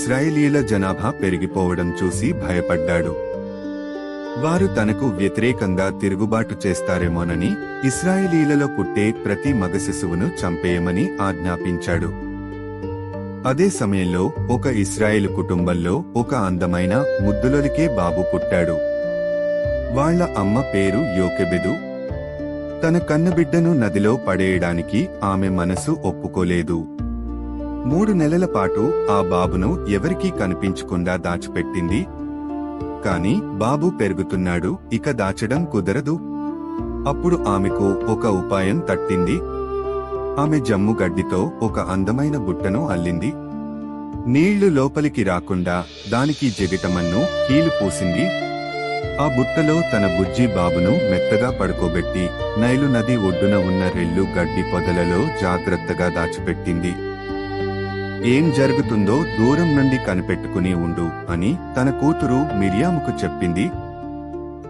ఇస్రాయేలీల జనాభా పెరిగిపోవడం చూసి భయపడ్డాడు. వారు తనకు వ్యతిరేకంగా తిరుగుబాటు చేస్తారేమోనని ఇస్రాయేలీలలో పుట్టే ప్రతి మగ శిశువును చంపేయమని ఆజ్ఞాపించాడు. అదే సమయంలో ఒక ఇస్రాయేల్ కుటుంబంలో ఒక అందమైన ముద్దులొలికే బాబు పుట్టాడు. వాళ్ళ అమ్మ పేరు యోకెబెదు. తన కన్నబిడ్డను నదిలో పడేయడానికి ఆమె మనసు ఒప్పుకోలేదు. మూడు నెలల పాటు ఆ బాబును ఎవరికీ కనిపించకుండా దాచిపెట్టింది. కాని బాబు పెరుగుతున్నాడు ఇక దాచడం కుదరదు. అప్పుడు ఆమెకు ఒక ఉపాయం తట్టింది. ఆమె జమ్ము గడ్డితో ఒక అందమైన బుట్టను అల్లింది. నీళ్ళు లోపలికి రాకుండా దానికి జగటమన్ను కీలు పూసింది. ఆ బుట్టలో తన బుజ్జి బాబును మెత్తగా పడుకోబెట్టి నైలు నది ఒడ్డున ఉన్న రెల్లు గడ్డి పొదలలో జాగ్రత్తగా దాచిపెట్టింది. ఏం జరుగుతుందో దూరం నుండి కనిపెట్టుకుని ఉండు అని తన కూతురు మిరియాముకు చెప్పింది.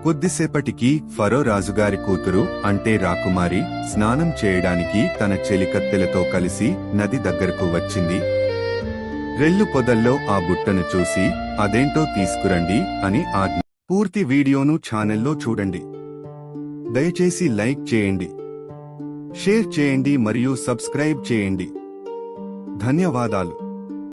కొద్దిసేపటికి ఫరో రాజుగారి కూతురు అంటే రాకుమారి స్నానం చేయడానికి తన చెలికత్తెలతో కలిసి నది దగ్గరకు వచ్చింది. రెల్లు పొదల్లో ఆ బుట్టను చూసి అదేంటో తీసుకురండి అని ఆజ్ఞ పూర్తి వీడియోను ఛానల్లో చూడండి. దయచేసి లైక్ చేయండి. షేర్ చేయండి మరియు సబ్స్క్రైబ్ చేయండి. ధన్యవాదాలు.